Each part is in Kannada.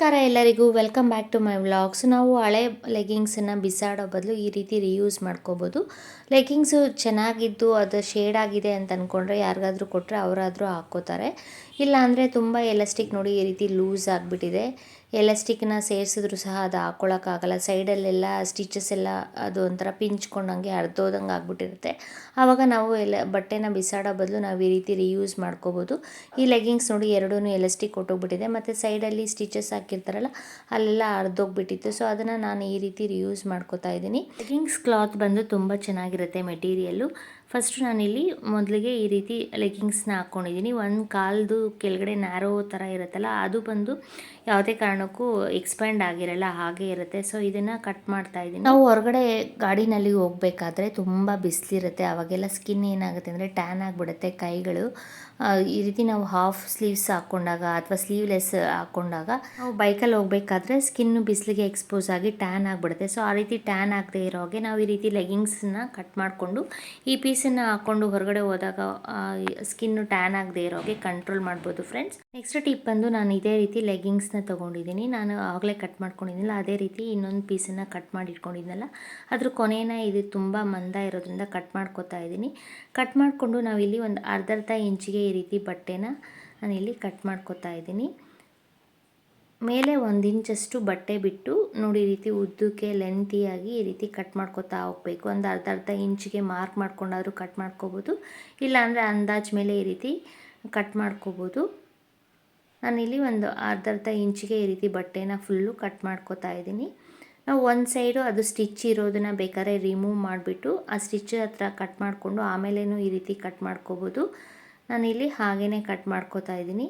ನಮಸ್ಕಾರ ಎಲ್ಲರಿಗೂ. Welcome back to my vlogs ನಾವು ಹಳೆ ಲೆಗಿಂಗ್ಸನ್ನು ಬಿಸಾಡೋ ಬದಲು ಈ ರೀತಿ ರಿಯೂಸ್ ಮಾಡ್ಕೋಬೋದು. ಲೆಗ್ಗಿಂಗ್ಸು ಚೆನ್ನಾಗಿದ್ದು ಅದು ಶೇಡ್ ಆಗಿದೆ ಅಂತ ಅಂದ್ಕೊಂಡ್ರೆ ಯಾರಿಗಾದ್ರೂ ಕೊಟ್ಟರೆ ಅವರಾದರೂ ಹಾಕ್ಕೋತಾರೆ. ಇಲ್ಲಾಂದರೆ ತುಂಬ ಎಲಾಸ್ಟಿಕ್ ನೋಡಿ ಈ ರೀತಿ ಲೂಸ್ ಆಗಿಬಿಟ್ಟಿದೆ. ಎಲಾಸ್ಟಿಕ್ನ ಸೇರಿಸಿದ್ರು ಸಹ ಅದು ಹಾಕ್ಕೊಳಕ್ಕಾಗಲ್ಲ ಸೈಡಲ್ಲೆಲ್ಲ ಸ್ಟಿಚಸ್ ಎಲ್ಲ ಅದು ಒಂಥರ ಪಿಂಚ್ಕೊಂಡಂಗೆ ಅರ್ಧೋದಂಗೆ ಆಗ್ಬಿಟ್ಟಿರುತ್ತೆ. ಆವಾಗ ನಾವು ಎಲ್ಲ ಬಟ್ಟೆನ ಬಿಸಾಡೋ ಬದಲು ನಾವು ಈ ರೀತಿ ರಿಯೂಸ್ ಮಾಡ್ಕೋಬೋದು. ಈ ಲೆಗ್ಗಿಂಗ್ಸ್ ನೋಡಿ ಎರಡೂ ಎಲಾಸ್ಟಿಕ್ ಕೊಟ್ಟೋಗ್ಬಿಟ್ಟಿದೆ. ಮತ್ತು ಸೈಡಲ್ಲಿ ಸ್ಟಿಚಸ್ ಹಾಕಿರ್ತಾರಲ್ಲ, ಅಲ್ಲೆಲ್ಲ ಅರ್ಧೋಗ್ಬಿಟ್ಟಿತ್ತು ಸೊ ಅದನ್ನು ನಾನು ಈ ರೀತಿ ರಿಯೂಸ್ ಮಾಡ್ಕೋತಾ ಇದ್ದೀನಿ. ಲೆಗ್ಗಿಂಗ್ಸ್ ಕ್ಲಾತ್ ಬಂದು ತುಂಬ ಚೆನ್ನಾಗಿರುತ್ತೆ ಮೆಟೀರಿಯಲ್ಲು ಫಸ್ಟ್ ನಾನಿಲ್ಲಿ ಮೊದಲಿಗೆ ಈ ರೀತಿ ಲೆಗ್ಗಿಂಗ್ಸ್ನ ಹಾಕ್ಕೊಂಡಿದ್ದೀನಿ ಒಂದು ಕಾಲ್ದು ಕೆಳಗಡೆ ನ್ಯಾರೋ ಥರ ಇರುತ್ತಲ್ಲ, ಅದು ಬಂದು ಯಾವುದೇ ಕಾರಣಕ್ಕೂ ಎಕ್ಸ್ಪ್ಯಾಂಡ್ ಆಗಿರಲ್ಲ, ಹಾಗೆ ಇರುತ್ತೆ. ಸೊ ಇದನ್ನು ಕಟ್ ಮಾಡ್ತಾ ಇದ್ದೀನಿ ನಾವು ಹೊರಗಡೆ ಗಾಡಿನಲ್ಲಿ ಹೋಗಬೇಕಾದ್ರೆ ತುಂಬ ಬಿಸಿಲಿರುತ್ತೆ. ಆವಾಗೆಲ್ಲ ಸ್ಕಿನ್ ಏನಾಗುತ್ತೆ ಅಂದರೆ ಟ್ಯಾನ್ ಆಗಿಬಿಡುತ್ತೆ ಕೈಗಳು. ಈ ರೀತಿ ನಾವು ಹಾಫ್ ಸ್ಲೀವ್ಸ್ ಹಾಕ್ಕೊಂಡಾಗ ಅಥವಾ ಸ್ಲೀವ್ಲೆಸ್ ಹಾಕ್ಕೊಂಡಾಗ ನಾವು ಬೈಕಲ್ಲಿ ಹೋಗಬೇಕಾದ್ರೆ ಸ್ಕಿನ್ನು ಬಿಸಿಲಿಗೆ ಎಕ್ಸ್ಪೋಸ್ ಆಗಿ ಟ್ಯಾನ್ ಆಗಿಬಿಡುತ್ತೆ. ಸೊ ಆ ರೀತಿ ಟ್ಯಾನ್ ಆಗದೆ ಇರೋ ಹಾಗೆ ನಾವು ಈ ರೀತಿ ಲೆಗ್ಗಿಂಗ್ಸನ್ನ ಕಟ್ ಮಾಡಿಕೊಂಡು ಈ ಪೀಸನ್ನು ಹಾಕ್ಕೊಂಡು ಹೊರಗಡೆ ಹೋದಾಗ ಸ್ಕಿನ್ನು ಟ್ಯಾನ್ ಆಗದೆ ಇರೋಗೆ ಕಂಟ್ರೋಲ್ ಮಾಡ್ಬೋದು ಫ್ರೆಂಡ್ಸ್ ನೆಕ್ಸ್ಟ್ ಟಿಪ್ ಬಂದು ನಾನು ಇದೇ ರೀತಿ ಲೆಗಿಂಗ್ಸ್ನ ತೊಗೊಂಡಿದ್ದೀನಿ. ನಾನು ಆಗಲೇ ಕಟ್ ಮಾಡ್ಕೊಂಡಿದ್ದೀನಲ್ಲ ಅದೇ ರೀತಿ ಇನ್ನೊಂದು ಪೀಸನ್ನು ಕಟ್ ಮಾಡಿ ಇಟ್ಕೊಂಡಿದ್ನಲ್ಲ ಅದ್ರ ಕೊನೆನ ಇದು ತುಂಬ ಮಂದ ಇರೋದ್ರಿಂದ ಕಟ್ ಮಾಡ್ಕೊತಾ ಇದ್ದೀನಿ. ಕಟ್ ಮಾಡಿಕೊಂಡು ನಾವಿಲ್ಲಿ ಒಂದು ಅರ್ಧ ಅರ್ಧ ಇಂಚಿಗೆ ಈ ರೀತಿ ಬಟ್ಟೆನ ನಾನಿಲ್ಲಿ ಕಟ್ ಮಾಡ್ಕೊತಾ ಇದ್ದೀನಿ. ಮೇಲೆ ಒಂದು ಇಂಚಷ್ಟು ಬಟ್ಟೆ ಬಿಟ್ಟು ನೋಡಿ ಈ ರೀತಿ ಉದ್ದಕ್ಕೆ ಲೆಂತಿಯಾಗಿ ಈ ರೀತಿ ಕಟ್ ಮಾಡ್ಕೊತಾ ಹೋಗ್ಬೇಕು. ಒಂದು ಅರ್ಧ ಅರ್ಧ ಇಂಚಿಗೆ ಮಾರ್ಕ್ ಮಾಡ್ಕೊಂಡಾದರೂ ಕಟ್ ಮಾಡ್ಕೋಬೋದು. ಇಲ್ಲಾಂದರೆ ಅಂದಾಜು ಮೇಲೆ ಈ ರೀತಿ ಕಟ್ ಮಾಡ್ಕೋಬೋದು. ನಾನಿಲ್ಲಿ ಒಂದು ಅರ್ಧ ಅರ್ಧ ಇಂಚಿಗೆ ಈ ರೀತಿ ಬಟ್ಟೆನ ಫುಲ್ಲು ಕಟ್ ಮಾಡ್ಕೋತಾ ಇದ್ದೀನಿ. ನಾವು ಒಂದು ಸೈಡು ಅದು ಸ್ಟಿಚ್ ಇರೋದನ್ನು ಬೇಕಾದ್ರೆ ರಿಮೂವ್ ಮಾಡಿಬಿಟ್ಟು ಆ ಸ್ಟಿಚ್ ಹತ್ರ ಕಟ್ ಮಾಡಿಕೊಂಡು ಆಮೇಲೇನೂ ಈ ರೀತಿ ಕಟ್ ಮಾಡ್ಕೋಬೋದು. ನಾನಿಲ್ಲಿ ಹಾಗೇ ಕಟ್ ಮಾಡ್ಕೋತಾ ಇದ್ದೀನಿ.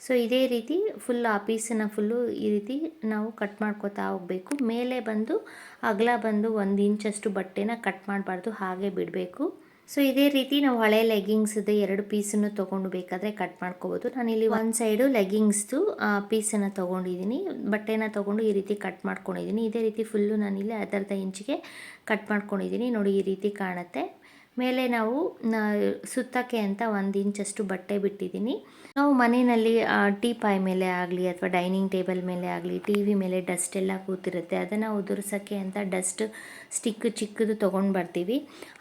ಸೊ ಇದೇ ರೀತಿ ಫುಲ್ ಆ ಪೀಸನ್ನು ಫುಲ್ಲು ಈ ರೀತಿ ನಾವು ಕಟ್ ಮಾಡ್ಕೋತಾ ಹೋಗಬೇಕು. ಮೇಲೆ ಬಂದು, ಅಗಲ ಬಂದು ಒಂದು ಇಂಚಷ್ಟು ಬಟ್ಟೆನ ಕಟ್ ಮಾಡಬಾರ್ದು, ಹಾಗೆ ಬಿಡಬೇಕು. ಸೊ ಇದೇ ರೀತಿ ನಾವು ಹಳೆ ಲೆಗ್ಗಿಂಗ್ಸ್ದು ಎರಡು ಪೀಸನ್ನು ತೊಗೊಂಡು ಬೇಕಾದರೆ ಕಟ್ ಮಾಡ್ಕೋಬೋದು. ನಾನಿಲ್ಲಿ ಒಂದು ಸೈಡು ಲೆಗ್ಗಿಂಗ್ಸ್ದು ಪೀಸನ್ನು ತೊಗೊಂಡಿದ್ದೀನಿ ಬಟ್ಟೆನ ತೊಗೊಂಡು ಈ ರೀತಿ ಕಟ್ ಮಾಡ್ಕೊಂಡಿದ್ದೀನಿ ಇದೇ ರೀತಿ ಫುಲ್ಲು ನಾನಿಲ್ಲಿ ಅರ್ಧ ಇಂಚಿಗೆ ಕಟ್ ಮಾಡ್ಕೊಂಡಿದ್ದೀನಿ ನೋಡಿ ಈ ರೀತಿ ಕಾಣುತ್ತೆ. ಮೇಲೆ ನಾವು ಸುತ್ತಕ್ಕೆ ಅಂತ ಒಂದು ಇಂಚಷ್ಟು ಬಟ್ಟೆ ಬಿಟ್ಟಿದ್ದೀನಿ ನಾವು ಮನೆಯಲ್ಲಿ ಟೀ ಪಾಯ್ ಮೇಲೆ ಆಗಲಿ ಅಥವಾ ಡೈನಿಂಗ್ ಟೇಬಲ್ ಮೇಲೆ ಆಗಲಿ, ಟಿ ವಿ ಮೇಲೆ ಡಸ್ಟ್ ಎಲ್ಲ ಕೂತಿರುತ್ತೆ. ಅದನ್ನು ಉದುರಿಸೋಕ್ಕೆ ಅಂತ ಡಸ್ಟ್ ಸ್ಟಿಕ್ ಚಿಕ್ಕದು ತೊಗೊಂಡು ಬರ್ತೀವಿ.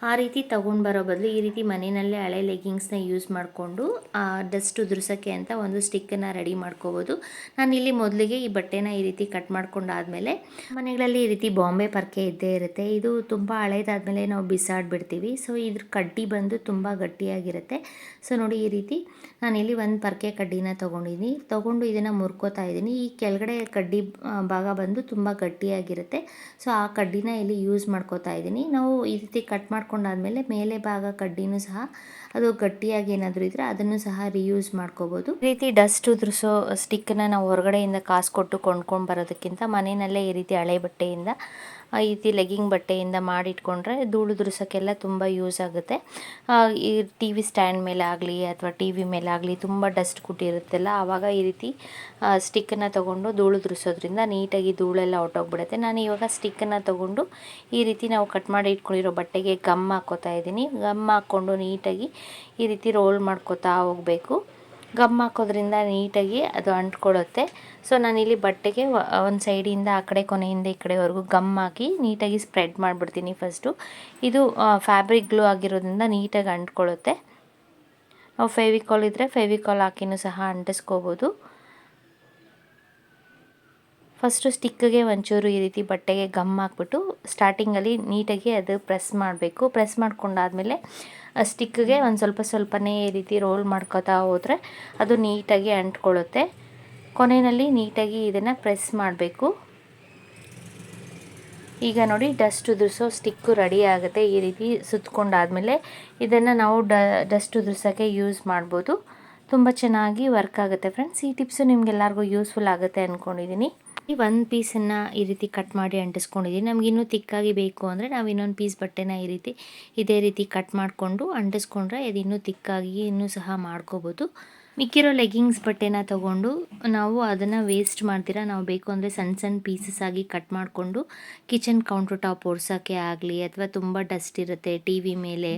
ಆ ರೀತಿ ತೊಗೊಂಡು ಬರೋ ಬದಲು ಈ ರೀತಿ ಮನೆಯಲ್ಲೇ ಹಳೆ ಲೆಗ್ಗಿಂಗ್ಸ್ನ ಯೂಸ್ ಮಾಡಿಕೊಂಡು ಡಸ್ಟ್ ಉದುರ್ಸೋಕ್ಕೆ ಅಂತ ಒಂದು ಸ್ಟಿಕ್ಕನ್ನು ರೆಡಿ ಮಾಡ್ಕೋಬೋದು. ನಾನಿಲ್ಲಿ ಮೊದಲಿಗೆ ಈ ಬಟ್ಟೆನ ಈ ರೀತಿ ಕಟ್ ಮಾಡ್ಕೊಂಡಾದಮೇಲೆ, ಮನೆಗಳಲ್ಲಿ ಈ ರೀತಿ ಬಾಂಬೆ ಪರ್ಕೆ ಇದ್ದೇ ಇರುತ್ತೆ. ಇದು ತುಂಬ ಹಳೇದಾದ್ಮೇಲೆ ನಾವು ಬಿಸಾಡ್ಬಿಡ್ತೀವಿ. ಸೊ ಇದ್ರ ಕಡ್ಡಿ ಬಂದು ತುಂಬ ಗಟ್ಟಿಯಾಗಿರುತ್ತೆ. ಸೊ ನೋಡಿ ಈ ರೀತಿ ನಾನು ಇಲ್ಲಿ ಒಂದು ಪರ್ಕೆ ಕಡ್ಡಿನ ತೊಗೊಂಡಿದ್ದೀನಿ ತೊಗೊಂಡು ಇದನ್ನು ಮುರ್ಕೋತಾ ಇದ್ದೀನಿ ಈ ಕೆಳಗಡೆ ಕಡ್ಡಿ ಭಾಗ ಬಂದು ತುಂಬ ಗಟ್ಟಿಯಾಗಿರುತ್ತೆ. ಸೊ ಆ ಕಡ್ಡಿನ ಇಲ್ಲಿ ಯೂಸ್ ಮಾಡ್ಕೋತಾ ಇದ್ದೀನಿ ನಾವು ಈ ರೀತಿ ಕಟ್ ಮಾಡ್ಕೊಂಡಾದ್ಮೇಲೆ ಮೇಲೆ ಭಾಗ ಕಡ್ಡಿನೂ ಸಹ ಅದು ಗಟ್ಟಿಯಾಗಿ ಏನಾದರೂ ಇದ್ದರೆ ಅದನ್ನು ಸಹ ರಿಯೂಸ್ ಮಾಡ್ಕೋಬೋದು. ಈ ರೀತಿ ಡಸ್ಟ್ ಉದುರಿಸೋ ಸ್ಟಿಕ್ಕನ್ನು ನಾವು ಹೊರಗಡೆಯಿಂದ ಕಾಸು ಕೊಟ್ಟು ಕೊಂಡ್ಕೊಂಡು ಬರೋದಕ್ಕಿಂತ ಮನೆಯಲ್ಲೇ ಈ ರೀತಿ ಹಳೆ ಬಟ್ಟೆಯಿಂದ ಈ ರೀತಿ ಲೆಗ್ಗಿಂಗ್ ಬಟ್ಟೆಯಿಂದ ಮಾಡಿಟ್ಕೊಂಡ್ರೆ ಧೂಳು ದುರ್ಸೋಕ್ಕೆಲ್ಲ ತುಂಬ ಯೂಸ್ ಆಗುತ್ತೆ. ಈ ಟಿ ವಿ ಸ್ಟ್ಯಾಂಡ್ ಮೇಲೆ ಆಗಲಿ ಅಥವಾ ಟಿ ವಿ ಮೇಲೆ ಆಗಲಿ ತುಂಬ ಡಸ್ಟ್ ಕುಟ್ಟಿರುತ್ತಲ್ಲ, ಆವಾಗ ಈ ರೀತಿ ಸ್ಟಿಕ್ಕನ್ನು ತೊಗೊಂಡು ಧೂಳು ದುರಿಸೋದ್ರಿಂದ ನೀಟಾಗಿ ಧೂಳೆಲ್ಲ ಹೊಟ್ಟೋಗ್ಬಿಡುತ್ತೆ ನಾನು ಇವಾಗ ಸ್ಟಿಕ್ಕನ್ನು ತೊಗೊಂಡು ಈ ರೀತಿ ನಾವು ಕಟ್ ಮಾಡಿ ಇಟ್ಕೊಂಡಿರೋ ಬಟ್ಟೆಗೆ ಗಮ್ ಹಾಕ್ಕೋತಾ ಇದ್ದೀನಿ. ಗಮ್ ಹಾಕ್ಕೊಂಡು ನೀಟಾಗಿ ಈ ರೀತಿ ರೋಲ್ ಮಾಡ್ಕೋತಾ ಹೋಗಬೇಕು. ಗಮ್ ಹಾಕೋದ್ರಿಂದ ನೀಟಾಗಿ ಅದು ಅಂಟ್ಕೊಳ್ಳುತ್ತೆ. ಸೊ ನಾನಿಲ್ಲಿ ಬಟ್ಟೆಗೆ ಒಂದು ಸೈಡಿಂದ ಆ ಕಡೆ ಕೊನೆಯಿಂದ ಈ ಕಡೆವರೆಗೂ ಗಮ್ ಹಾಕಿ ನೀಟಾಗಿ ಸ್ಪ್ರೆಡ್ ಮಾಡಿಬಿಡ್ತೀನಿ ಫಸ್ಟು. ಇದು ಫ್ಯಾಬ್ರಿಕ್ ಗ್ಲೂ ಆಗಿರೋದ್ರಿಂದ ನೀಟಾಗಿ ಅಂಟ್ಕೊಳ್ಳುತ್ತೆ. ನಾವು ಫೆವಿಕಾಲ್ ಇದ್ದರೆ ಫೆವಿಕಾಲ್ ಹಾಕಿನೂ ಸಹ ಅಂಟಿಸ್ಕೋಬೋದು. ಫಸ್ಟು ಸ್ಟಿಕ್ಕಿಗೆ ಒಂಚೂರು ಈ ರೀತಿ ಬಟ್ಟೆಗೆ ಗಮ್ ಹಾಕ್ಬಿಟ್ಟು ಸ್ಟಾರ್ಟಿಂಗಲ್ಲಿ ನೀಟಾಗಿ ಅದು ಪ್ರೆಸ್ ಮಾಡಬೇಕು. ಪ್ರೆಸ್ ಮಾಡ್ಕೊಂಡಾದ್ಮೇಲೆ ಸ್ಟಿಕ್ಕಿಗೆ ಒಂದು ಸ್ವಲ್ಪ ಸ್ವಲ್ಪನೇ ಈ ರೀತಿ ರೋಲ್ ಮಾಡ್ಕೋತಾ ಹೋದರೆ ಅದು ನೀಟಾಗಿ ಅಂಟ್ಕೊಳ್ಳುತ್ತೆ. ಕೊನೆಯಲ್ಲಿ ನೀಟಾಗಿ ಇದನ್ನು ಪ್ರೆಸ್ ಮಾಡಬೇಕು. ಈಗ ನೋಡಿ ಡಸ್ಟ್ ಉದುರಿಸೋ ಸ್ಟಿಕ್ಕು ರೆಡಿ ಆಗುತ್ತೆ ಈ ರೀತಿ ಸುತ್ತಕೊಂಡಾದಮೇಲೆ ಇದನ್ನು ನಾವು ಡ ಡಸ್ಟ್ ಉದುರ್ಸೋಕ್ಕೆ ಯೂಸ್ ಮಾಡ್ಬೋದು. ತುಂಬ ಚೆನ್ನಾಗಿ ವರ್ಕ್ ಆಗುತ್ತೆ ಫ್ರೆಂಡ್ಸ್ ಈ ಟಿಪ್ಸು ನಿಮ್ಗೆಲ್ಲರಿಗೂ ಯೂಸ್ಫುಲ್ ಆಗುತ್ತೆ ಅಂದ್ಕೊಂಡಿದ್ದೀನಿ ಒಂದು ಪೀಸನ್ನು ಈ ರೀತಿ ಕಟ್ ಮಾಡಿ ಅಂಟಿಸ್ಕೊಂಡಿದ್ದೀನಿ ನಮ್ಗೆ ಇನ್ನೂ ತಿಕ್ಕಾಗಿ ಬೇಕು ಅಂದರೆ ನಾವು ಇನ್ನೊಂದು ಪೀಸ್ ಬಟ್ಟೆನ ಈ ರೀತಿ, ಇದೇ ರೀತಿ ಕಟ್ ಮಾಡಿಕೊಂಡು ಅಂಟಿಸ್ಕೊಂಡ್ರೆ ಅದು ಇನ್ನೂ ತಿಕ್ಕಾಗಿ ಇನ್ನೂ ಸಹ ಮಾಡ್ಕೋಬೋದು. ಮಿಕ್ಕಿರೋ ಲೆಗ್ಗಿಂಗ್ಸ್ ಬಟ್ಟೆನ ತಗೊಂಡು ನಾವು ಅದನ್ನು ವೇಸ್ಟ್ ಮಾಡ್ತೀರಾ? ನಾವು ಬೇಕು ಅಂದರೆ ಸಣ್ಣ ಸಣ್ಣ ಪೀಸಸ್ ಆಗಿ ಕಟ್ ಮಾಡಿಕೊಂಡು ಕಿಚನ್ ಕೌಂಟ್ರ್ ಟಾಪ್ ಒರ್ಸೋಕ್ಕೆ ಆಗಲಿ ಅಥವಾ ತುಂಬ ಡಸ್ಟ್ ಇರುತ್ತೆ ಟಿ ವಿ ಮೇಲೆ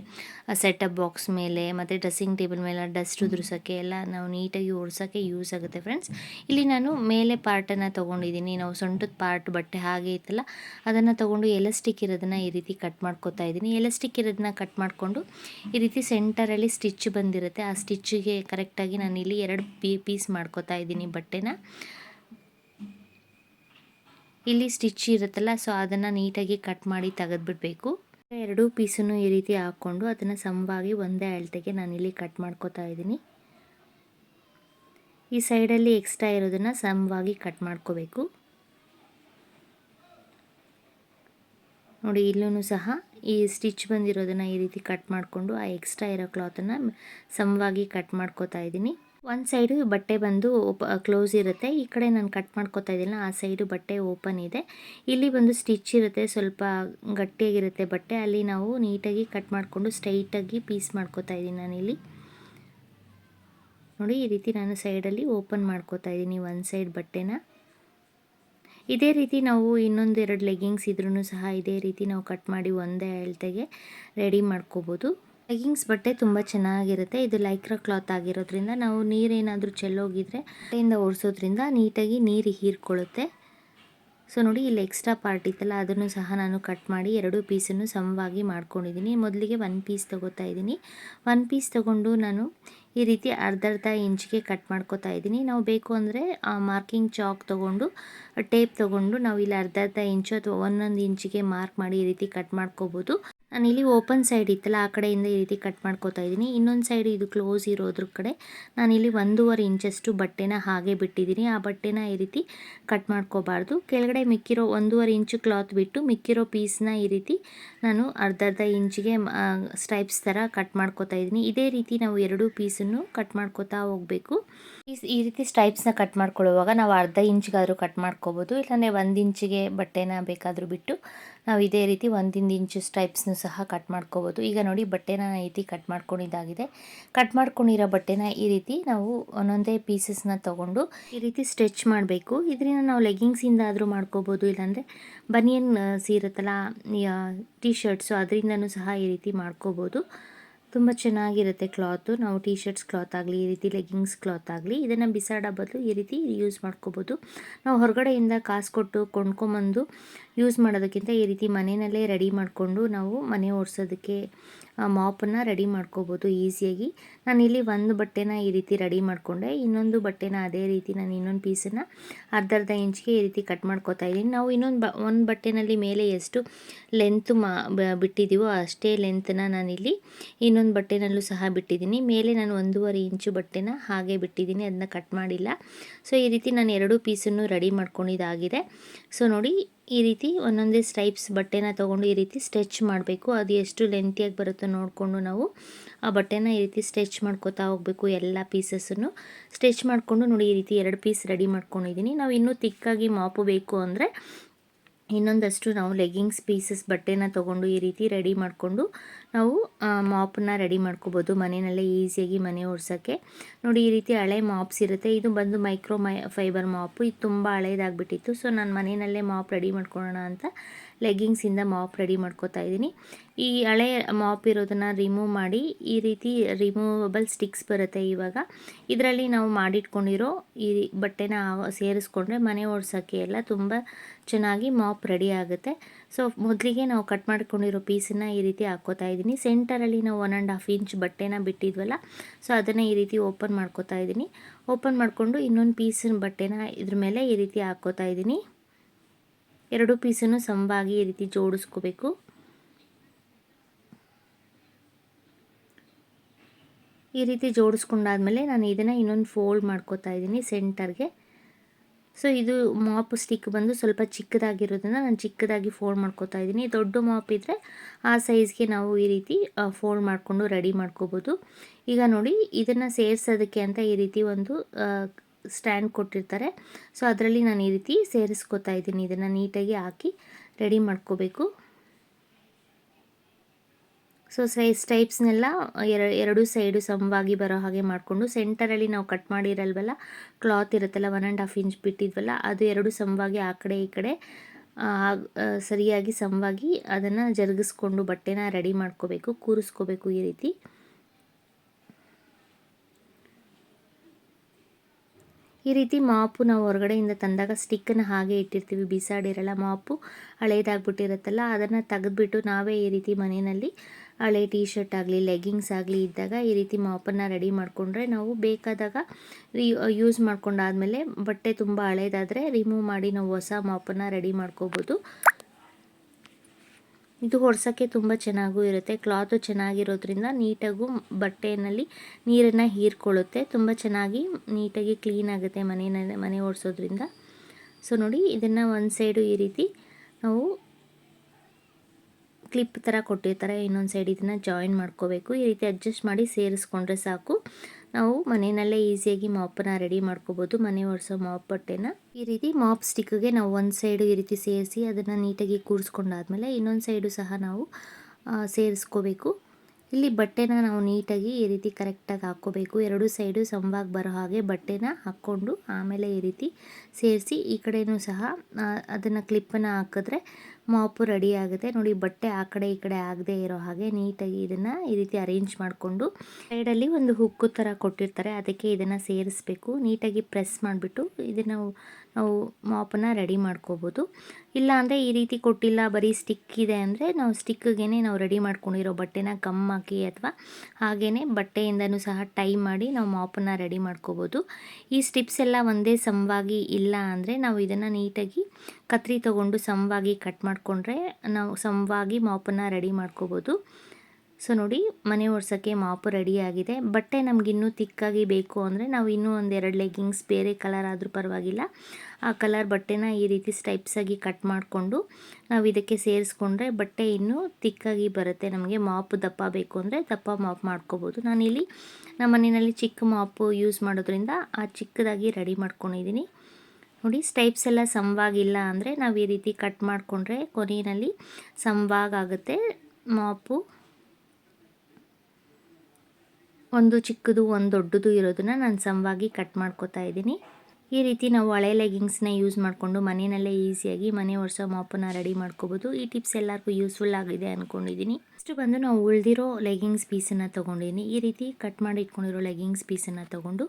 ಸೆಟಪ್ ಬಾಕ್ಸ್ ಮೇಲೆ, ಮತ್ತು ಡ್ರೆಸ್ಸಿಂಗ್ ಟೇಬಲ್ ಮೇಲೆ ಡಸ್ಟ್ ಉದುರ್ಸೋಕ್ಕೆ ಎಲ್ಲ ನಾವು ನೀಟಾಗಿ ಒರ್ಸೋಕ್ಕೆ ಯೂಸ್ ಆಗುತ್ತೆ ಫ್ರೆಂಡ್ಸ್ ಇಲ್ಲಿ ನಾನು ಮೇಲೆ ಪಾರ್ಟನ್ನು ತೊಗೊಂಡಿದ್ದೀನಿ. ನಾವು ಸೊಂಟದ ಪಾರ್ಟ್ ಬಟ್ಟೆ ಹಾಗೆ ಇತ್ತಲ್ಲ, ಅದನ್ನು ತೊಗೊಂಡು ಎಲಸ್ಟಿಕ್ ಇರೋದನ್ನು ಈ ರೀತಿ ಕಟ್ ಮಾಡ್ಕೊತಾ ಇದ್ದೀನಿ. ಎಲಸ್ಟಿಕ್ ಇರೋದನ್ನ ಕಟ್ ಮಾಡಿಕೊಂಡು ಈ ರೀತಿ ಸೆಂಟರಲ್ಲಿ ಸ್ಟಿಚ್ ಬಂದಿರುತ್ತೆ. ಆ ಸ್ಟಿಚ್ಚಿಗೆ ಕರೆಕ್ಟಾಗಿ ನಾನು ಇಲ್ಲಿ ಎರಡು ಪೀ, ಪೀಸ್ ಮಾಡ್ಕೋತಾ ಇದ್ದೀನಿ ಬಟ್ಟೆನ. ಇಲ್ಲಿ ಸ್ಟಿಚ್ ಇರುತ್ತಲ್ಲ, ಸೊ ಅದನ್ನು ನೀಟಾಗಿ ಕಟ್ ಮಾಡಿ ತೆಗೆದ್ಬಿಡ್ಬೇಕು. ಎರಡೂ ಪೀಸನ್ನು ಈ ರೀತಿ ಹಾಕ್ಕೊಂಡು ಅದನ್ನು ಸಮವಾಗಿ ಒಂದೇ ಅಳತೆಗೆ ನಾನಿಲ್ಲಿ ಕಟ್ ಮಾಡ್ಕೋತಾ ಇದ್ದೀನಿ. ಈ ಸೈಡಲ್ಲಿ ಎಕ್ಸ್ಟ್ರಾ ಇರೋದನ್ನು ಸಮವಾಗಿ ಕಟ್ ಮಾಡ್ಕೋಬೇಕು. ನೋಡಿ ಇಲ್ಲೂ ಸಹ ಈ ಸ್ಟಿಚ್ ಬಂದಿರೋದನ್ನು ಈ ರೀತಿ ಕಟ್ ಮಾಡಿಕೊಂಡು ಆ ಎಕ್ಸ್ಟ್ರಾ ಇರೋ ಕ್ಲಾತನ್ನು ಸಮವಾಗಿ ಕಟ್ ಮಾಡ್ಕೋತಾ ಇದ್ದೀನಿ. ಒಂದು ಸೈಡು ಬಟ್ಟೆ ಬಂದು ಓಪ ಕ್ಲೋಸ್ ಇರುತ್ತೆ. ಈ ಕಡೆ ನಾನು ಕಟ್ ಮಾಡ್ಕೋತಾ ಇದ್ದೀನಲ್ಲ ಆ ಸೈಡು ಬಟ್ಟೆ ಓಪನ್ ಇದೆ. ಇಲ್ಲಿ ಬಂದು ಸ್ಟಿಚ್ ಇರುತ್ತೆ, ಸ್ವಲ್ಪ ಗಟ್ಟಿಯಾಗಿರುತ್ತೆ ಬಟ್ಟೆ. ಅಲ್ಲಿ ನಾವು ನೀಟಾಗಿ ಕಟ್ ಮಾಡಿಕೊಂಡು ಸ್ಟ್ರೈಟಾಗಿ ಪೀಸ್ ಮಾಡ್ಕೋತಾ ಇದ್ದೀನಿ ನಾನಿಲ್ಲಿ. ನೋಡಿ, ಈ ರೀತಿ ನಾನು ಸೈಡಲ್ಲಿ ಓಪನ್ ಮಾಡ್ಕೋತಾ ಇದ್ದೀನಿ ಒಂದು ಸೈಡ್ ಬಟ್ಟೆನ. ಇದೇ ರೀತಿ ನಾವು ಇನ್ನೊಂದು ಎರಡು ಲೆಗ್ಗಿಂಗ್ಸ್ ಇದ್ರೂ ಸಹ ಇದೇ ರೀತಿ ನಾವು ಕಟ್ ಮಾಡಿ ಒಂದೇ ಅಳತೆಗೆ ರೆಡಿ ಮಾಡ್ಕೋಬೋದು. ಲೆಗ್ಗಿಂಗ್ಸ್ ಬಟ್ಟೆ ತುಂಬ ಚೆನ್ನಾಗಿರುತ್ತೆ. ಇದು ಲೈಕ್ರಾ ಕ್ಲಾತ್ ಆಗಿರೋದ್ರಿಂದ ನಾವು ನೀರೇನಾದರೂ ಚೆಲ್ಲೋಗಿದ್ರೆ ಬಟ್ಟೆಯಿಂದ ಒರೆಸೋದ್ರಿಂದ ನೀಟಾಗಿ ನೀರು ಹೀರ್ಕೊಳ್ಳುತ್ತೆ. ಸೊ ನೋಡಿ, ಇಲ್ಲಿ ಎಕ್ಸ್ಟ್ರಾ ಪಾರ್ಟ್ ಇತ್ತಲ್ಲ, ಅದನ್ನು ಸಹ ನಾನು ಕಟ್ ಮಾಡಿ ಎರಡು ಪೀಸನ್ನು ಸಮವಾಗಿ ಮಾಡ್ಕೊಂಡಿದ್ದೀನಿ. ಮೊದಲಿಗೆ ಒನ್ ಪೀಸ್ ತೊಗೋತಾ ಇದ್ದೀನಿ. ಒನ್ ಪೀಸ್ ತೊಗೊಂಡು ನಾನು ಈ ರೀತಿ ಅರ್ಧ ಅರ್ಧ ಇಂಚಿಗೆ ಕಟ್ ಮಾಡ್ಕೋತಾ ಇದ್ದೀನಿ. ನಾವು ಬೇಕು ಅಂದರೆ ಮಾರ್ಕಿಂಗ್ ಚಾಕ್ ತೊಗೊಂಡು ಟೇಪ್ ತೊಗೊಂಡು ನಾವು ಇಲ್ಲಿ ಅರ್ಧ ಅರ್ಧ ಇಂಚು ಅಥವಾ ಒಂದೊಂದು ಇಂಚಿಗೆ ಮಾರ್ಕ್ ಮಾಡಿ ಈ ರೀತಿ ಕಟ್ ಮಾಡ್ಕೋಬೋದು. ನಾನು ಇಲ್ಲಿ ಓಪನ್ ಸೈಡ್ ಇತ್ತಲ್ಲ, ಆ ಕಡೆಯಿಂದ ಈ ರೀತಿ ಕಟ್ ಮಾಡ್ಕೋತಾ ಇದ್ದೀನಿ. ಇನ್ನೊಂದು ಸೈಡ್ ಇದು ಕ್ಲೋಸ್ ಇರೋದ್ರ ಕಡೆ ನಾನಿಲ್ಲಿ ಒಂದೂವರೆ ಇಂಚಷ್ಟು ಬಟ್ಟೆನ ಹಾಗೆ ಬಿಟ್ಟಿದ್ದೀನಿ. ಆ ಬಟ್ಟೆನ ಈ ರೀತಿ ಕಟ್ ಮಾಡ್ಕೋಬಾರ್ದು. ಕೆಳಗಡೆ ಮಿಕ್ಕಿರೋ ಒಂದೂವರೆ ಇಂಚು ಕ್ಲಾತ್ ಬಿಟ್ಟು ಮಿಕ್ಕಿರೋ ಪೀಸ್ನ ಈ ರೀತಿ ನಾನು ಅರ್ಧ ಅರ್ಧ ಇಂಚಿಗೆ ಸ್ಟೈಪ್ಸ್ ಥರ ಕಟ್ ಮಾಡ್ಕೋತಾ ಇದ್ದೀನಿ. ಇದೇ ರೀತಿ ನಾವು ಎರಡೂ ಪೀಸನ್ನು ಕಟ್ ಮಾಡ್ಕೋತಾ ಹೋಗಬೇಕು. ಈ ರೀತಿ ಸ್ಟೈಪ್ಸ್ನ ಕಟ್ ಮಾಡ್ಕೊಳ್ಳುವಾಗ ನಾವು ಅರ್ಧ ಇಂಚ್ಗಾದರೂ ಕಟ್ ಮಾಡ್ಕೋಬೋದು. ಇಲ್ಲಾಂದರೆ ಒಂದು ಇಂಚಿಗೆ ಬಟ್ಟೆನ ಬೇಕಾದರೂ ಬಿಟ್ಟು ನಾವು ಇದೇ ರೀತಿ ಒಂದಿಂದ ಇಂಚು ಸ್ಟೈಪ್ಸ್ನು ಸಹ ಕಟ್ ಮಾಡ್ಕೋಬೋದು. ಈಗ ನೋಡಿ ಬಟ್ಟೆನ ಈ ರೀತಿ ಕಟ್ ಮಾಡ್ಕೊಂಡಿದ್ದಾಗಿದೆ. ಕಟ್ ಮಾಡ್ಕೊಂಡಿರೋ ಬಟ್ಟೆನ ಈ ರೀತಿ ನಾವು ಒಂದೊಂದೇ ಪೀಸಸ್ನ ತೊಗೊಂಡು ಈ ರೀತಿ ಸ್ಟ್ರೆಚ್ ಮಾಡಬೇಕು. ಇದರಿಂದ ನಾವು ಲೆಗ್ಗಿಂಗ್ಸಿಂದ ಆದರೂ ಮಾಡ್ಕೋಬೋದು, ಇಲ್ಲಾಂದರೆ ಬನಿಯನ್ ಸೀರತ್ತಲ್ಲ ಟೀ ಶರ್ಟ್ಸು ಅದರಿಂದನೂ ಸಹ ಈ ರೀತಿ ಮಾಡ್ಕೋಬೋದು. ತುಂಬ ಚೆನ್ನಾಗಿರುತ್ತೆ ಕ್ಲಾತು. ನಾವು ಟೀ ಶರ್ಟ್ಸ್ ಕ್ಲಾತ್ ಆಗಲಿ, ಈ ರೀತಿ ಲೆಗ್ಗಿಂಗ್ಸ್ ಕ್ಲಾತ್ ಆಗಲಿ, ಇದನ್ನು ಬಿಸಾಡೋ ಬದಲು ಈ ರೀತಿ ಯೂಸ್ ಮಾಡ್ಕೋಬೋದು. ನಾವು ಹೊರಗಡೆಯಿಂದ ಕಾಸು ಕೊಟ್ಟು ಕೊಂಡ್ಕೊಂಬಂದು ಯೂಸ್ ಮಾಡೋದಕ್ಕಿಂತ ಈ ರೀತಿ ಮನೆಯಲ್ಲೇ ರೆಡಿ ಮಾಡಿಕೊಂಡು ನಾವು ಮನೆ ಓಡಿಸೋದಕ್ಕೆ ಮಾಪನ್ನು ರೆಡಿ ಮಾಡ್ಕೋಬೋದು ಈಸಿಯಾಗಿ ನಾನಿಲ್ಲಿ ಒಂದು ಬಟ್ಟೆನ ಈ ರೀತಿ ರೆಡಿ ಮಾಡಿಕೊಂಡೆ. ಇನ್ನೊಂದು ಬಟ್ಟೆನ ಅದೇ ರೀತಿ ನಾನು ಇನ್ನೊಂದು ಪೀಸನ್ನು ಅರ್ಧ ಅರ್ಧ ಇಂಚ್ಗೆ ಈ ರೀತಿ ಕಟ್ ಮಾಡ್ಕೋತಾ ಇದ್ದೀನಿ. ನಾವು ಇನ್ನೊಂದು ಒಂದು ಬಟ್ಟೆನಲ್ಲಿ ಮೇಲೆ ಎಷ್ಟು ಲೆಂತ್ ಮಾ ಬಿಟ್ಟಿದ್ದೀವೋ ಅಷ್ಟೇ ಲೆಂತನ್ನ ನಾನಿಲ್ಲಿ ಇನ್ನೊಂದು ಬಟ್ಟೆನಲ್ಲೂ ಸಹ ಬಿಟ್ಟಿದ್ದೀನಿ. ಮೇಲೆ ನಾನು ಒಂದೂವರೆ ಇಂಚು ಬಟ್ಟೆನ ಹಾಗೆ ಬಿಟ್ಟಿದ್ದೀನಿ ಅದನ್ನ ಕಟ್ ಮಾಡಿಲ್ಲ. ಸೊ ಈ ರೀತಿ ನಾನು ಎರಡೂ ಪೀಸನ್ನು ರೆಡಿ ಮಾಡ್ಕೊಂಡಿದ್ದಾಗಿದೆ. ಸೊ ನೋಡಿ, ಈ ರೀತಿ ಒಂದೊಂದೇ ಸ್ಟೈಪ್ಸ್ ಬಟ್ಟೆನ ತೊಗೊಂಡು ಈ ರೀತಿ ಸ್ಟೆಚ್ ಮಾಡಬೇಕು. ಅದು ಎಷ್ಟು ಲೆಂತಿಯಾಗಿ ಬರುತ್ತೋ ನೋಡಿಕೊಂಡು ನಾವು ಆ ಬಟ್ಟೆನ ಈ ರೀತಿ ಸ್ಟೆಚ್ ಮಾಡ್ಕೋತಾ ಹೋಗಬೇಕು, ಎಲ್ಲ ಪೀಸಸ್ಸನ್ನು ಸ್ಟೆಚ್ ಮಾಡಿಕೊಂಡು ನೋಡಿ, ಈ ರೀತಿ ಎರಡು ಪೀಸ್ ರೆಡಿ ಮಾಡ್ಕೊಂಡಿದ್ದೀನಿ. ನಾವು ಇನ್ನೂ ತಿಕ್ಕಾಗಿ ಮಾಪು ಬೇಕು ಅಂದರೆ ಇನ್ನೊಂದಷ್ಟು ನಾವು ಲೆಗ್ಗಿಂಗ್ಸ್ ಪೀಸಸ್ ಬಟ್ಟೆನ ತೊಗೊಂಡು ಈ ರೀತಿ ರೆಡಿ ಮಾಡಿಕೊಂಡು ನಾವು ಮಾಪನ್ನ ರೆಡಿ ಮಾಡ್ಕೋಬೋದು ಮನೆಯಲ್ಲೇ ಈಸಿಯಾಗಿ ಮನೆ ಓಡಿಸೋಕ್ಕೆ ನೋಡಿ, ಈ ರೀತಿ ಹಳೆ ಮಾಪ್ಸ್ ಇರುತ್ತೆ. ಇದು ಬಂದು ಮೈಕ್ರೋ ಮೈ, ಫೈಬರ್ ಮಾಪು. ಇದು ತುಂಬ ಹಳೇದಾಗ್ಬಿಟ್ಟಿತ್ತು. ಸೊ, ನಾನು ಮನೆಯಲ್ಲೇ ಮಾಪ್ ರೆಡಿ ಮಾಡ್ಕೊಳ್ಳೋಣ ಅಂತ ಲೆಗ್ಗಿಂಗ್ಸಿಂದ ಮಾಪ್ ರೆಡಿ ಮಾಡ್ಕೋತಾ ಇದ್ದೀನಿ. ಈ ಹಳೆ ಮಾಪ್ ಇರೋದನ್ನು ರಿಮೂವ್ ಮಾಡಿ ಈ ರೀತಿ ರಿಮೂವಬಲ್ ಸ್ಟಿಕ್ಸ್ ಬರುತ್ತೆ ಇವಾಗ. ಇದರಲ್ಲಿ ನಾವು ಮಾಡಿಟ್ಕೊಂಡಿರೋ ಈ ಬಟ್ಟೆನ ಸೇರಿಸ್ಕೊಂಡ್ರೆ ಮನೆ ಓಡಿಸೋಕ್ಕೆ ಎಲ್ಲ ತುಂಬ ಚೆನ್ನಾಗಿ ಮಾಪ್ ರೆಡಿ ಆಗುತ್ತೆ. ಸೊ, ಮೊದಲಿಗೆ ನಾವು ಕಟ್ ಮಾಡ್ಕೊಂಡಿರೋ ಪೀಸನ್ನು ಈ ರೀತಿ ಹಾಕ್ಕೋತಾ ಇದ್ದೀನಿ. ಸೆಂಟರಲ್ಲಿ ನಾವು ಒನ್ ಆ್ಯಂಡ್ ಹಾಫ್ ಇಂಚ್ ಬಟ್ಟೆನ ಬಿಟ್ಟಿದ್ವಲ್ಲ, ಸೊ ಅದನ್ನು ಈ ರೀತಿ ಓಪನ್ ಮಾಡ್ಕೋತಾ ಇದ್ದೀನಿ. ಓಪನ್ ಮಾಡಿಕೊಂಡು ಇನ್ನೊಂದು ಪೀಸಿನ ಬಟ್ಟೆನ ಇದ್ರ ಮೇಲೆ ಈ ರೀತಿ ಹಾಕ್ಕೋತಾ ಇದ್ದೀನಿ. ಎರಡು ಪೀಸನ್ನು ಸಮವಾಗಿ ಈ ರೀತಿ ಜೋಡಿಸ್ಕೋಬೇಕು. ಈ ರೀತಿ ಜೋಡಿಸ್ಕೊಂಡಾದ್ಮೇಲೆ ನಾನು ಇದನ್ನು ಇನ್ನೊಂದು ಫೋಲ್ಡ್ ಮಾಡ್ಕೋತಾ ಇದ್ದೀನಿ ಸೆಂಟರ್ಗೆ. ಸೊ, ಇದು ಮಾಪ್ ಸ್ಟಿಕ್ ಬಂದು ಸ್ವಲ್ಪ ಚಿಕ್ಕದಾಗಿರೋದನ್ನು ನಾನು ಚಿಕ್ಕದಾಗಿ ಫೋಲ್ಡ್ ಮಾಡ್ಕೋತಾ ಇದ್ದೀನಿ. ದೊಡ್ಡ ಮಾಪ್ ಇದ್ದರೆ ಆ ಸೈಜ್ಗೆ ನಾವು ಈ ರೀತಿ ಫೋಲ್ಡ್ ಮಾಡಿಕೊಂಡು ರೆಡಿ ಮಾಡ್ಕೋಬೋದು. ಈಗ ನೋಡಿ, ಇದನ್ನು ಸೇರಿಸೋದಕ್ಕೆ ಅಂತ ಈ ರೀತಿ ಒಂದು ಸ್ಟ್ಯಾಂಡ್ ಕೊಟ್ಟಿರ್ತಾರೆ. ಸೊ ಅದರಲ್ಲಿ ನಾನು ಈ ರೀತಿ ಸೇರಿಸ್ಕೊತಾ ಇದ್ದೀನಿ. ಇದನ್ನು ನೀಟಾಗಿ ಹಾಕಿ ರೆಡಿ ಮಾಡ್ಕೋಬೇಕು. ಸೊ ಸೈ, ಸ್ಟೈಪ್ಸ್ನೆಲ್ಲ ಎರ, ಎರಡು ಸೈಡು ಸಮವಾಗಿ ಬರೋ ಹಾಗೆ ಮಾಡಿಕೊಂಡು ಸೆಂಟರಲ್ಲಿ ನಾವು ಕಟ್ ಮಾಡಿರಲ್ವಲ್ಲ, ಕ್ಲಾತ್ ಇರುತ್ತಲ್ಲ, ಒನ್ ಆ್ಯಂಡ್ ಹಾಫ್ ಇಂಚ್ ಬಿಟ್ಟಿದ್ವಲ್ಲ, ಅದು ಎರಡು ಸಮವಾಗಿ ಆ ಕಡೆ ಈ ಕಡೆ ಸರಿಯಾಗಿ ಸಮವಾಗಿ ಅದನ್ನು ಜರುಗಿಸ್ಕೊಂಡು ಬಟ್ಟೆನ ರೆಡಿ ಮಾಡ್ಕೋಬೇಕು, ಕೂರಿಸ್ಕೋಬೇಕು ಈ ರೀತಿ. ಈ ರೀತಿ ಮಾಪು ನಾವು ಹೊರಗಡೆಯಿಂದ ತಂದಾಗ ಸ್ಟಿಕ್ಕನ್ನು ಹಾಗೆ ಇಟ್ಟಿರ್ತೀವಿ. ಬಿಸಾಡಿರಲ್ಲ ಮಾಪು, ಹಳೇದಾಗ್ಬಿಟ್ಟಿರುತ್ತಲ್ಲ, ಅದನ್ನು ತೆಗೆದ್ಬಿಟ್ಟು ನಾವೇ ಈ ರೀತಿ ಮನೆಯಲ್ಲಿ ಹಳೆ ಟೀ ಶರ್ಟ್ ಆಗಲಿ, ಲೆಗ್ಗಿಂಗ್ಸ್ ಆಗಲಿ ಇದ್ದಾಗ ಈ ರೀತಿ ಮಾಪನ್ನು ರೆಡಿ ಮಾಡಿಕೊಂಡ್ರೆ ನಾವು ಬೇಕಾದಾಗ ಯೂಸ್ ಮಾಡ್ಕೊಂಡಾದ್ಮೇಲೆ ಬಟ್ಟೆ ತುಂಬ ಹಳೇದಾದರೆ ರಿಮೂವ್ ಮಾಡಿ ನಾವು ಹೊಸ ಮಾಪನ್ನು ರೆಡಿ ಮಾಡ್ಕೋಬೋದು. ಇದು ಹೊಡ್ಸೋಕ್ಕೆ ತುಂಬ ಚೆನ್ನಾಗೂ ಇರುತ್ತೆ. ಕ್ಲಾತು ಚೆನ್ನಾಗಿರೋದ್ರಿಂದ ನೀಟಾಗೂ ಬಟ್ಟೆಯಲ್ಲಿ ನೀರನ್ನು ಹೀರ್ಕೊಳ್ಳುತ್ತೆ. ತುಂಬ ಚೆನ್ನಾಗಿ ನೀಟಾಗಿ ಕ್ಲೀನ್ ಆಗುತ್ತೆ ಮನೆಯಲ್ಲಿ ಮನೆ ಓಡಿಸೋದ್ರಿಂದ ಸೊ ನೋಡಿ, ಇದನ್ನು ಒಂದು ಸೈಡು ಈ ರೀತಿ ನಾವು ಕ್ಲಿಪ್ ಥರ ಕೊಟ್ಟಿರ್ತಾರೆ. ಇನ್ನೊಂದು ಸೈಡ್ ಇದನ್ನು ಜಾಯಿನ್ ಮಾಡ್ಕೋಬೇಕು. ಈ ರೀತಿ ಅಡ್ಜಸ್ಟ್ ಮಾಡಿ ಸೇರಿಸ್ಕೊಂಡ್ರೆ ಸಾಕು. ನಾವು ಮನೆಯಲ್ಲೇ ಈಸಿಯಾಗಿ ಮಾಪನ್ನ ರೆಡಿ ಮಾಡ್ಕೋಬೋದು. ಮನೆ ಒರೆಸೋ ಮಾಪ್ ಬಟ್ಟೆನ. ಈ ರೀತಿ ಮಾಪ್ ಸ್ಟಿಕ್ಗೆ ನಾವು ಒಂದು ಸೈಡು ಈ ರೀತಿ ಸೇರಿಸಿ ಅದನ್ನು ನೀಟಾಗಿ ಕೂರಿಸ್ಕೊಂಡಾದ್ಮೇಲೆ ಇನ್ನೊಂದು ಸೈಡು ಸಹ ನಾವು ಸೇರಿಸ್ಕೋಬೇಕು. ಇಲ್ಲಿ ಬಟ್ಟೆನ ನಾವು ನೀಟಾಗಿ ಈ ರೀತಿ ಕರೆಕ್ಟಾಗಿ ಹಾಕ್ಕೋಬೇಕು. ಎರಡು ಸೈಡು ಸಮವಾಗಿ ಬರೋ ಹಾಗೆ ಬಟ್ಟೆನ ಹಾಕ್ಕೊಂಡು ಆಮೇಲೆ ಈ ರೀತಿ ಸೇರಿಸಿ ಈ ಕಡೆಯೂ ಸಹ ಅದನ್ನು ಕ್ಲಿಪ್ಪನ್ನು ಹಾಕಿದ್ರೆ ಮಾಪು ರೆಡಿ ಆಗುತ್ತೆ. ನೋಡಿ, ಬಟ್ಟೆ ಆ ಕಡೆ ಈ ಕಡೆ ಆಗದೆ ಇರೋ ಹಾಗೆ ನೀಟಾಗಿ ಇದನ್ನು ಈ ರೀತಿ ಅರೇಂಜ್ ಮಾಡಿಕೊಂಡು ಸೈಡಲ್ಲಿ ಒಂದು ಹುಕ್ಕು ಥರ ಕೊಟ್ಟಿರ್ತಾರೆ. ಅದಕ್ಕೆ ಇದನ್ನು ಸೇರಿಸ್ಬೇಕು. ನೀಟಾಗಿ ಪ್ರೆಸ್ ಮಾಡಿಬಿಟ್ಟು ಇದನ್ನು ನಾವು ಮಾಪನ್ನು ರೆಡಿ ಮಾಡ್ಕೋಬೋದು. ಇಲ್ಲ ಅಂದರೆ ಈ ರೀತಿ ಕೊಟ್ಟಿಲ್ಲ, ಬರೀ ಸ್ಟಿಕ್ ಇದೆ ಅಂದರೆ ನಾವು ಸ್ಟಿಕ್ಗೆ ನಾವು ರೆಡಿ ಮಾಡ್ಕೊಂಡಿರೋ ಬಟ್ಟೆನ ಕಮ್ ಹಾಕಿ ಅಥವಾ ಹಾಗೇ ಬಟ್ಟೆಯಿಂದನೂ ಸಹ ಟೈ ಮಾಡಿ ನಾವು ಮಾಪನ್ನು ರೆಡಿ ಮಾಡ್ಕೋಬೋದು. ಈ ಸ್ಟಿಪ್ಸ್ ಎಲ್ಲ ಒಂದೇ ಸಮವಾಗಿ ಇಲ್ಲ ಅಂದರೆ ನಾವು ಇದನ್ನು ನೀಟಾಗಿ ಕತ್ರಿ ತೊಗೊಂಡು ಸಮವಾಗಿ ಕಟ್ ಮಾಡಿಕೊಂಡ್ರೆ ನಾವು ಸಮವಾಗಿ ಮಾಪನ್ನು ರೆಡಿ ಮಾಡ್ಕೋಬೋದು. ಸೊ ನೋಡಿ, ಮನೆ ಒರೆಸೋಕ್ಕೆ ಮಾಪು ರೆಡಿಯಾಗಿದೆ. ಬಟ್ಟೆ ನಮಗಿನ್ನೂ ತಿಕ್ಕಾಗಿ ಬೇಕು ಅಂದರೆ ನಾವು ಇನ್ನೂ ಒಂದೆರಡು ಲೆಗ್ಗಿಂಗ್ಸ್ ಬೇರೆ ಕಲರ್ ಆದರೂ ಪರವಾಗಿಲ್ಲ. ಆ ಕಲರ್ ಬಟ್ಟೆನ ಈ ರೀತಿ ಸ್ಟೈಪ್ಸಾಗಿ ಕಟ್ ಮಾಡಿಕೊಂಡು ನಾವು ಇದಕ್ಕೆ ಸೇರಿಸ್ಕೊಂಡ್ರೆ ಬಟ್ಟೆ ಇನ್ನೂ ತಿಕ್ಕಾಗಿ ಬರುತ್ತೆ. ನಮಗೆ ಮಾಪು ದಪ್ಪ ಬೇಕು ಅಂದರೆ ದಪ್ಪ ಮಾಪ್ ಮಾಡ್ಕೋಬೋದು. ನಾನಿಲ್ಲಿ ನಮ್ಮ ಮನೆಯಲ್ಲಿ ಚಿಕ್ಕ ಮಾಪು ಯೂಸ್ ಮಾಡೋದ್ರಿಂದ ಆ ಚಿಕ್ಕದಾಗಿ ರೆಡಿ ಮಾಡ್ಕೊಂಡಿದ್ದೀನಿ. ನೋಡಿ, ಸ್ಟೈಪ್ಸ್ ಎಲ್ಲ ಸಮವಾಗಿಲ್ಲ ಅಂದರೆ ನಾವು ಈ ರೀತಿ ಕಟ್ ಮಾಡಿಕೊಂಡ್ರೆ ಕೊನೆಯಲ್ಲಿ ಆಗುತ್ತೆ ಮಾಪು. ಒಂದು ಚಿಕ್ಕದು ಒಂದು ದೊಡ್ಡದು ಇರೋದನ್ನು ನಾನು ಸಮವಾಗಿ ಕಟ್ ಮಾಡ್ಕೋತಾ ಇದ್ದೀನಿ. ಈ ರೀತಿ ನಾವು ಹಳೆ ಲೆಗಿಂಗ್ಸ್ನ ಯೂಸ್ ಮಾಡಿಕೊಂಡು ಮನೆಯಲ್ಲೇ ಈಸಿಯಾಗಿ ಮನೆ ಒರೆಸ ಮಾಪನ್ನ ರೆಡಿ ಮಾಡ್ಕೋಬೋದು. ಈ ಟಿಪ್ಸ್ ಎಲ್ಲರಿಗೂ ಯೂಸ್ಫುಲ್ ಆಗಿದೆ ಅಂದ್ಕೊಂಡಿದ್ದೀನಿ ನೆಕ್ಸ್ಟ್ ಬಂದು ನಾವು ಉಳಿದಿರೋ ಲೆಗಿಂಗ್ಸ್ ಪೀಸನ್ನು ತೊಗೊಂಡಿದ್ದೀನಿ ಈ ರೀತಿ ಕಟ್ ಮಾಡಿ ಇಟ್ಕೊಂಡಿರೋ ಲೆಗಿಂಗ್ಸ್ ಪೀಸನ್ನು ತೊಗೊಂಡು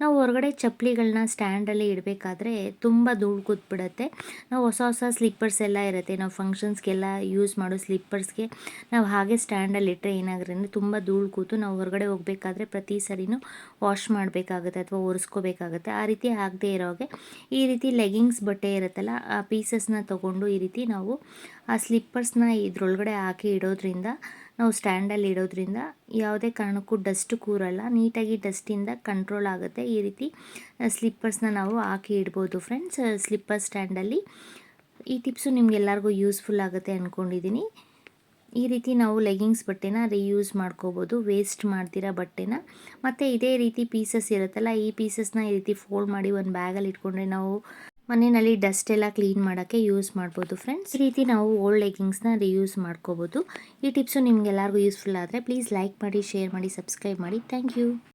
ನಾವು ಹೊರಗಡೆ ಚಪ್ಪಲಿಗಳನ್ನ ಸ್ಟ್ಯಾಂಡಲ್ಲಿ ಇಡಬೇಕಾದ್ರೆ ತುಂಬ ಧೂಳು ಕೂತ್ಬಿಡುತ್ತೆ. ನಾವು ಹೊಸ ಹೊಸ ಸ್ಲಿಪ್ಪರ್ಸ್ ಎಲ್ಲ ಇರುತ್ತೆ. ನಾವು ಫಂಕ್ಷನ್ಸ್ಗೆಲ್ಲ ಯೂಸ್ ಮಾಡೋ ಸ್ಲಿಪ್ಪರ್ಸ್ಗೆ ನಾವು ಹಾಗೆ ಸ್ಟ್ಯಾಂಡಲ್ಲಿ ಇಟ್ಟರೆ ಏನಾಗುತ್ತೆ ಅಂದರೆ ತುಂಬ ಧೂಳು ಕೂತು ನಾವು ಹೊರಗಡೆ ಹೋಗಬೇಕಾದ್ರೆ ಪ್ರತಿ ಸರಿನೂ ವಾಶ್ ಮಾಡಬೇಕಾಗುತ್ತೆ ಅಥವಾ ಒರೆಸ್ಕೋಬೇಕಾಗುತ್ತೆ. ಆ ರೀತಿ ಆಗದೆ ಇರೋಗೆ. ಈ ರೀತಿ ಲೆಗಿಂಗ್ಸ್ ಬಟ್ಟೆ ಇರುತ್ತಲ್ಲ, ಆ ಪೀಸಸ್ನ ತೊಗೊಂಡು ಈ ರೀತಿ ನಾವು ಆ ಸ್ಲಿಪ್ಪರ್ಸ್ನ ಇದ್ರೊಳಗಡೆ ಹಾಕಿ ಇಡೋದ್ರಿಂದ, ನಾವು ಸ್ಟ್ಯಾಂಡಲ್ಲಿ ಇಡೋದ್ರಿಂದ ಯಾವುದೇ ಕಾರಣಕ್ಕೂ ಡಸ್ಟ್ ಕೂರಲ್ಲ. ನೀಟಾಗಿ ಡಸ್ಟಿಂದ ಕಂಟ್ರೋಲ್ ಆಗುತ್ತೆ. ಈ ರೀತಿ ಸ್ಲಿಪ್ಪರ್ಸ್ನ ನಾವು ಹಾಕಿ ಇಡ್ಬೋದು ಫ್ರೆಂಡ್ಸ್ ಸ್ಲಿಪ್ಪರ್ ಸ್ಟ್ಯಾಂಡಲ್ಲಿ ಈ ಟಿಪ್ಸು ನಿಮ್ಗೆಲ್ಲರಿಗೂ ಯೂಸ್ಫುಲ್ ಆಗುತ್ತೆ ಅಂದ್ಕೊಂಡಿದ್ದೀನಿ ಈ ರೀತಿ ನಾವು ಲೆಗಿಂಗ್ಸ್ ಬಟ್ಟೆನ ರಿಯೂಸ್ ಮಾಡ್ಕೋಬೋದು ವೇಸ್ಟ್ ಮಾಡ್ತೀರಾ ಬಟ್ಟೆನ. ಮತ್ತು ಇದೇ ರೀತಿ ಪೀಸಸ್ ಇರುತ್ತಲ್ಲ, ಈ ಪೀಸಸ್ನ ಈ ರೀತಿ ಫೋಲ್ಡ್ ಮಾಡಿ ಒಂದು ಬ್ಯಾಗಲ್ಲಿ ಇಟ್ಕೊಂಡ್ರೆ ನಾವು ಮನೆಯಲ್ಲಿ ಡಸ್ಟ್ ಎಲ್ಲ ಕ್ಲೀನ್ ಮಾಡೋಕ್ಕೆ ಯೂಸ್ ಮಾಡ್ಬೋದು ಫ್ರೆಂಡ್ಸ್ ಈ ರೀತಿ ನಾವು ಓಲ್ಡ್ ಲೆಗಿಂಗ್ಸ್ನ ರಿಯೂಸ್ ಮಾಡ್ಕೋಬೋದು. ಈ ಟಿಪ್ಸು ನಿಮ್ಗೆಲ್ಲರಿಗೂ ಯೂಸ್ಫುಲ್ ಆದರೆ ಪ್ಲೀಸ್ ಲೈಕ್ ಮಾಡಿ ಶೇರ್ ಮಾಡಿ ಸಬ್ಸ್ಕ್ರೈಬ್ ಮಾಡಿ. Thank you